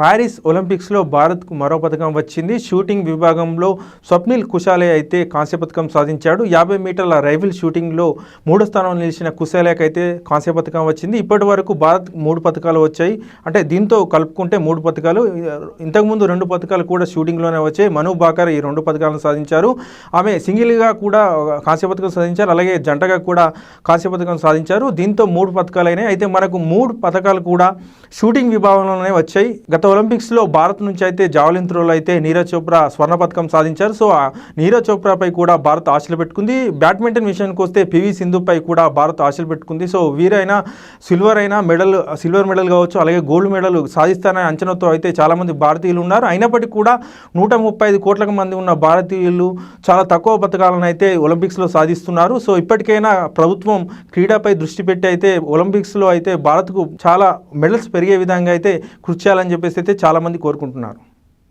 Paris ఒలింపిక్స్లో భారత్కు మరో పథకం వచ్చింది. షూటింగ్ విభాగంలో స్వప్నిల్ కుశాలే అయితే కాంస్య పథకం సాధించాడు. యాభై మీటర్ల రైఫిల్ షూటింగ్లో మూడో స్థానం నిలిచిన కుశాలేకి అయితే కాంస్య పథకం వచ్చింది. ఇప్పటి వరకు భారత్ మూడు పథకాలు వచ్చాయి. అంటే దీంతో కలుపుకుంటే మూడు పథకాలు ఇంతకుముందు రెండు పథకాలు కూడా షూటింగ్లోనే వచ్చాయి. మను బాకర్ ఈ రెండు పథకాలను సాధించారు. ఆమె సింగిల్గా కూడా కాంస్య పథకం సాధించారు. అలాగే జంటగా కూడా కాంస్య పథకం సాధించారు. దీంతో మూడు పథకాలు అయినాయి. అయితే మనకు మూడు పథకాలు కూడా షూటింగ్ విభాగంలోనే వచ్చాయి. గత ఒలింపిక్స్లో భారత్ నుంచి అయితే జావలిన్ త్రోలో అయితే నీరజ్ చోప్రా స్వర్ణ పథకం సాధించారు. సో నీరజ్ చోప్రాపై కూడా భారత్ ఆశలు పెట్టుకుంది. బ్యాడ్మింటన్ విషయానికి వస్తే పివి సింధుపై కూడా భారత్ ఆశలు పెట్టుకుంది. సో వీరైనా సిల్వర్ అయినా మెడల్ సిల్వర్ మెడల్ కావచ్చు అలాగే గోల్డ్ మెడల్ సాధిస్తారనే అంచనాతో అయితే చాలామంది భారతీయులు ఉన్నారు. అయినప్పటికీ కూడా నూట ముప్పై ఐదు కోట్ల మంది ఉన్న భారతీయులు చాలా తక్కువ పథకాలను అయితే ఒలింపిక్స్లో సాధిస్తున్నారు. సో ఇప్పటికైనా ప్రభుత్వం క్రీడపై దృష్టి పెట్టి అయితే ఒలింపిక్స్లో అయితే భారత్కు చాలా మెడల్స్ పెరిగే విధంగా అయితే కృషి చేయాలని చెప్పేసి అయితే చాలామంది కోరుకుంటున్నారు.